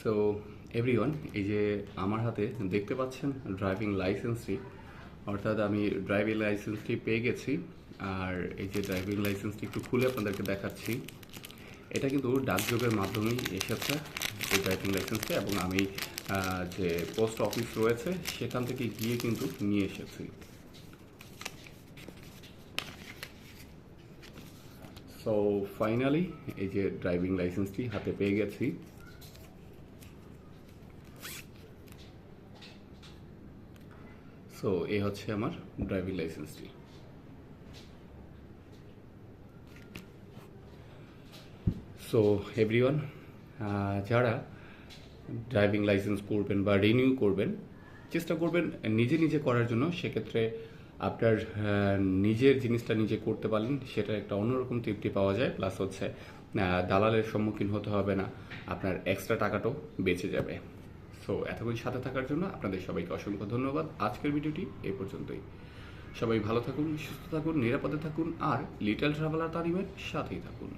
So everyone এই যে আমার হাতে দেখতে পাচ্ছেন ড্রাইভিং লাইসেন্সটি অর্থাৎ আমি ড্রাইভিং লাইসেন্সটি পেয়ে গেছি। আর এই যে ড্রাইভিং লাইসেন্সটি একটু খুলে আপনাদেরকে দেখাচ্ছি। এটা কিন্তু ডাকযোগের মাধ্যমেই এসেছে, এই ড্রাইভিং লাইসেন্সটা এবং আমি যে পোস্ট অফিস রয়েছে, সেখান থেকে গিয়ে কিন্তু নিয়ে এসেছি। সো ফাইনালি এই যে ড্রাইভিং লাইসেন্সটি হাতে পেয়ে গেছি। সো এই হচ্ছে আমার ড্রাইভিং লাইসেন্সটি সো এভরিওয়ান যারা ড্রাইভিং লাইসেন্স করবেন বা রিনিউ করবেন, চেষ্টা করবেন নিজে নিজে করার জন্য। সেক্ষেত্রে আপনার নিজের জিনিসটা নিজে করতে পারলেন সেটা একটা অন্যরকম তৃপ্তি পাওয়া যায়। প্লাস হচ্ছে দালালের সম্মুখীন হতে হবে না। আপনার এক্সট্রা টাকাটাও বেঁচে যাবে। সো এতক্ষণ সাথে থাকার জন্য আপনাদের সবাইকে অসংখ্য ধন্যবাদ। আজকের ভিডিওটি এ পর্যন্তই। সবাই ভালো থাকুন, সুস্থ থাকুন, নিরাপদে থাকুন, আর লিটল ট্রাভেলার তারিমের সাথেই থাকুন।